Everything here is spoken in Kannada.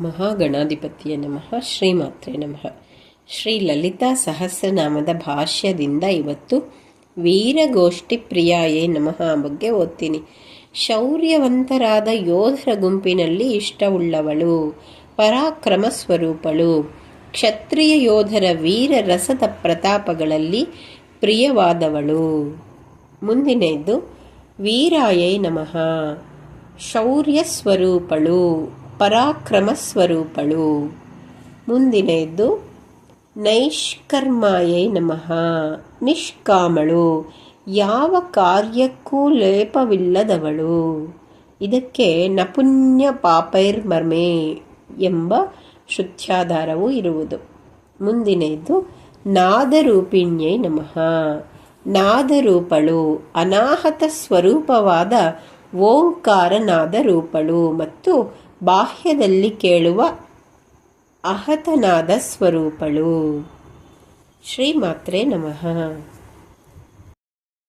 ಮಹಾಗಣಾಧಿಪತಿಯ ನಮಃ, ಶ್ರೀಮಾತ್ರೆ ನಮಃ. ಶ್ರೀ ಲಲಿತಾ ಸಹಸ್ರನಾಮದ ಭಾಷ್ಯದಿಂದ ಇವತ್ತು ವೀರಗೋಷ್ಠಿ ಪ್ರಿಯಾಯೇ ನಮಃ ಬಗ್ಗೆ ಓದ್ತೀನಿ. ಶೌರ್ಯವಂತರಾದ ಯೋಧರ ಗುಂಪಿನಲ್ಲಿ ಇಷ್ಟವುಳ್ಳವಳು, ಪರಾಕ್ರಮ ಸ್ವರೂಪಳು. ಕ್ಷತ್ರಿಯ ಯೋಧರ ವೀರ ರಸದ ಪ್ರತಾಪಗಳಲ್ಲಿ ಪ್ರಿಯವಾದವಳು. ಮುಂದಿನದು, ವೀರಾಯೈ ನಮಃ. ಶೌರ್ಯ ಸ್ವರೂಪಳು. ಪರಾಕ್ರಮ ಸ್ವರೂಪಳು ಮುಂದಿನದ್ದು, ನೈಷ್ಕರ್ಮಾಯೈ ನಮಃ, ನಿಷ್ಕಾಮಳು, ಯಾವ ಕಾರ್ಯಕ್ಕೂ ಲೇಪವಿಲ್ಲದವಳು. ಇದಕ್ಕೆ ನಪುಣ್ಯ ಪಾಪೈರ್ಮರ್ಮೆ ಎಂಬ ಶುದ್ಧಾಧಾರವೂ ಇರುವುದು. ಮುಂದಿನದು ನಾದರೂಪಿಣ್ಯೈ ನಮಃ, ನಾದರೂಪಳು, ಅನಾಹತ ಸ್ವರೂಪವಾದ ಓಂಕಾರನಾದ ರೂಪಳು ಮತ್ತು ಬಾಹ್ಯದಲ್ಲಿ ಕೇಳುವ ಅಹತನಾದ ಸ್ವರೂಪಳು. ಶ್ರೀಮಾತ್ರೆ ನಮಃ.